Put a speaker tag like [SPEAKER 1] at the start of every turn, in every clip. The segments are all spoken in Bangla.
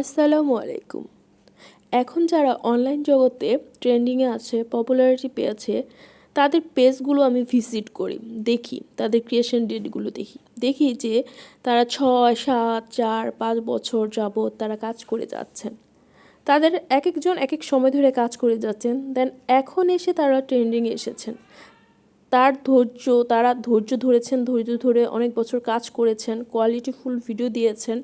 [SPEAKER 1] আসসালামু আলাইকুম। এখন যারা অনলাইন জগতে ট্রেন্ডিংয়ে আছে পপুলারিটি পেয়েছে, তাদের পেজগুলো আমি ভিজিট করি, দেখি, তাদের ক্রিয়েশন ডেটগুলো দেখি। দেখি যে তারা ছয়, সাত, চার, পাঁচ বছর যাবৎ তারা কাজ করে যাচ্ছেন। তাদের এক একজন এক এক সময় ধরে কাজ করে যাচ্ছেন দেন এখন এসে তারা ট্রেন্ডিংয়ে এসেছেন। তার ধৈর্য, তারা ধৈর্য ধরেছেন, ধৈর্য ধরে অনেক বছর কাজ করেছেন কোয়ালিটিফুল ভিডিও দিয়েছেন।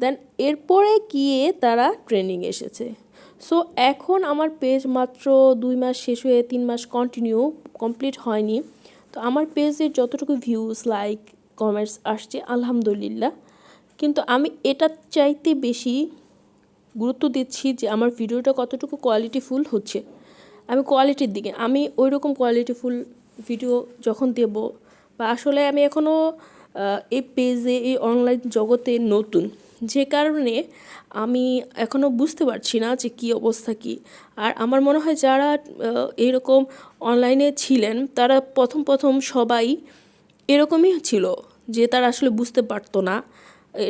[SPEAKER 1] দেন এরপরে গিয়ে তারা ট্রেনিং এসেছে। সো এখন আমার পেজ মাত্র দুই মাস শেষ হয়ে তিন মাস কন্টিনিউ কমপ্লিট হয়নি। তো আমার পেজের যতটুকু ভিউজ লাইক কমেন্টস আসছে, আলহামদুলিল্লাহ। কিন্তু আমি এটা চাইতে বেশি গুরুত্ব দিচ্ছি যে আমার ভিডিওটা কতটুকু কোয়ালিটিফুল হচ্ছে। আমি কোয়ালিটির দিকে, আমি ওই রকম কোয়ালিটিফুল ভিডিও যখন দেব, বা আসলে আমি এখনও এই পেজে এই অনলাইন জগতে নতুন। যে কারণে আমি এখনও বুঝতে পারছি না যে কী অবস্থা কী। আর আমার মনে হয় যারা এরকম অনলাইনে ছিলেন, তারা প্রথম প্রথম সবাই এরকমই ছিল যে তারা আসলে বুঝতে পারতো না।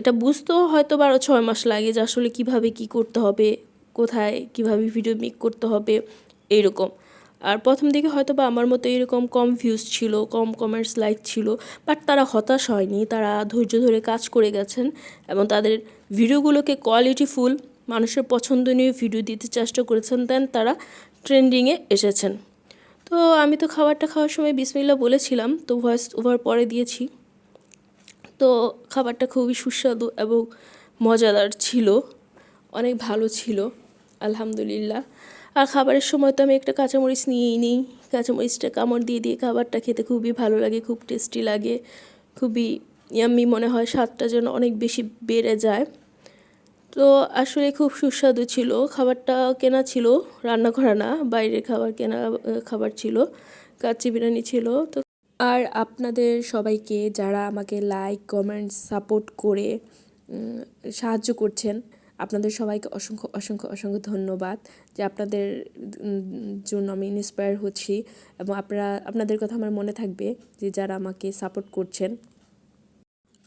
[SPEAKER 1] এটা বুঝতেও হয়তো বারো ছয় মাস লাগে যে আসলে কীভাবে কী করতে হবে, কোথায় কীভাবে ভিডিও মেক করতে হবে এইরকম আর প্রথম দিকে হয়তো বা আমার মতো এরকম কম ভিউজ ছিল, কম কমেন্টস লাইক ছিল বাট তারা হতাশ হয়নি, তারা ধৈর্য ধরে কাজ করে গেছেন এবং তাদের ভিডিওগুলোকে কোয়ালিটিফুল মানুষের পছন্দনীয় ভিডিও দিতে চেষ্টা করেছেন দেন তারা ট্রেন্ডিংয়ে এসেছেন। তো আমি তো খাবারটা খাওয়ার সময় বিসমিল্লা বলেছিলাম, তো ভয়েস ওভার পরে দিয়েছি। তো খাবারটা খুবই সুস্বাদু এবং মজাদার ছিল, অনেক ভালো ছিল, আলহামদুলিল্লাহ। আর খাবারের সময় তো আমি একটা কাঁচামরিচ নিয়েই নিই। কাঁচামরিচটা কামড় দিয়ে দিয়ে খাবারটা খেতে খুবই ভালো লাগে, খুব টেস্টি লাগে, খুবই ইয়াম্মি মনে হয়, স্বাদটা যেন অনেক বেশি বেড়ে যায়। তো আসলে খুব সুস্বাদু ছিল। খাবারটা কেনা ছিল, রান্না করা না, বাইরের খাবার কেনা খাবার ছিল, কাচ্চি বিরিয়ানি ছিল। তো আর আপনাদের সবাইকে যারা আমাকে লাইক কমেন্টস সাপোর্ট করে সাহায্য করছেন আপনাদের সবাইকে অসংখ্য অসংখ্য অসংখ্য ধন্যবাদ যে আপনাদের জন্য আমি ইন্সপায়ার হচ্ছি এবং আপনারা, আপনাদের কথা আমার মনে থাকবে যে যারা আমাকে সাপোর্ট করছেন।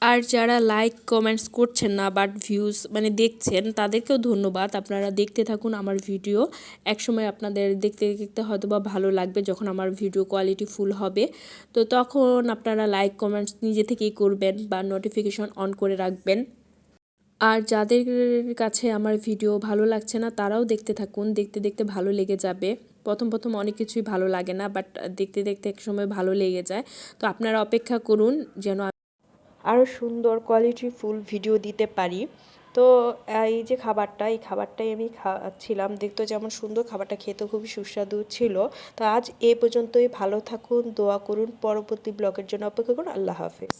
[SPEAKER 1] আর যারা লাইক কমেন্টস করছেন না বাট ভিউজ মানে দেখছেন, তাদেরকেও ধন্যবাদ। আপনারা দেখতে থাকুন আমার ভিডিও একসময় আপনাদের দেখতে দেখতে হয়তো বা ভালো লাগবে যখন আমার ভিডিও কোয়ালিটি ফুল হবে। তো তখন আপনারা লাইক কমেন্টস নিজে থেকেই করবেন বা নোটিফিকেশন অন করে রাখবেন। আর যাদের কাছে আমার ভিডিও ভালো লাগছে না, তারাও দেখতে থাকুন। দেখতে দেখতে ভালো লেগে যাবে। প্রথম প্রথম অনেক কিছুই ভালো লাগে না বাট দেখতে দেখতে এক সময় ভালো লেগে যায়। তো আপনারা অপেক্ষা করুন যেন আরও সুন্দর কোয়ালিটি ফুল ভিডিও দিতে পারি। তো এই যে খাবারটা, এই খাবারটাই আমি খাচ্ছিলাম। দেখতে যেমন সুন্দর, খাবারটা খেতে খুবই সুস্বাদু ছিল। তো আজ এ পর্যন্তই। ভালো থাকুন, দোয়া করুন। পরবর্তী ব্লগের জন্য অপেক্ষা করুন। আল্লাহ হাফেজ।